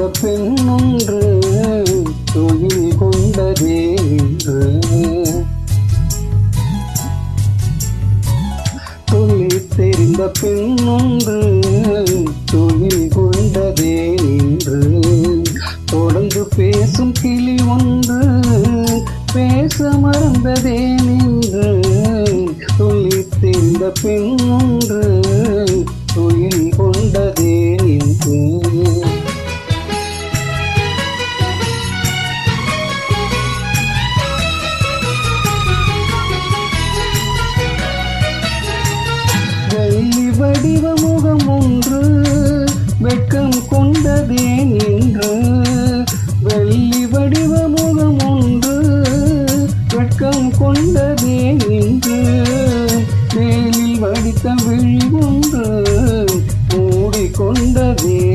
தெரிந்த பெண்ணொன்று தொழில் கொண்டதே தொழில் சொல்லி தெரிந்த பெண்ணொன்று தொழில் கொண்டதே என்று. தொடர்ந்து பேசும் கிளி ஒன்று பேச மறந்ததே நின்று தொழில் தெரிந்த பெண்ணொன்று வெள்ளி வடிவ முகம் ஒன்று வெட்கம் கொண்டதே நின்று. வெள்ளி வடிவ முகம் ஒன்று வெட்கம் கொண்டதே நின்று. மேலில் வடித்த விழி ஒன்று மூடிக்கொண்டதே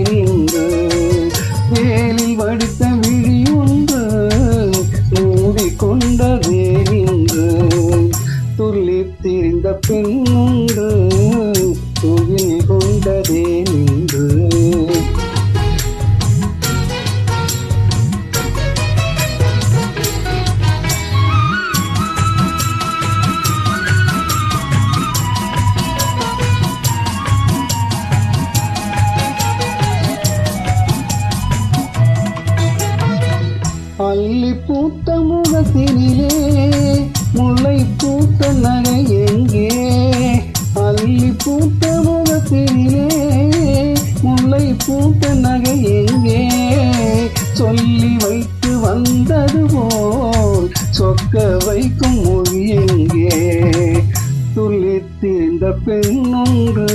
பூத்த முகத்தினிலே முல்லை பூத்த நகை எங்கே? அள்ளி பூத்த முகத்தினிலே முல்லை பூத்த நகை எங்கே? சொல்லி வைத்து வந்தது போல் சொக்க வைக்கும் மொழி எங்கே? துள்ளித்திருந்த திரிந்த பெண்ணொன்று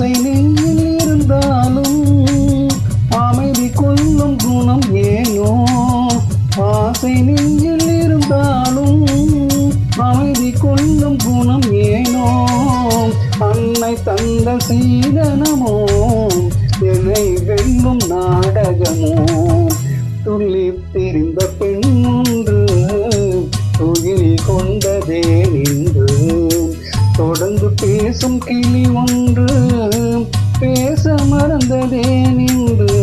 ஆசை நெஞ்சில் இருந்தாலும் அமைதி கொல்லும் குணம் ஏனோ? ஆசை நெஞ்சில் இருந்தாலும் அமைதி கொல்லும் குணம் ஏனோ? அன்னை தந்த சீதனமோ என்னை வெல்லும் நாடகமோ? துள்ளி தெரிந்த பெண் ஒன்று துகிரி கொண்டதே நின்று. தொடர்ந்து பேசும் கிளி ஒன்று மறந்ததே நின்று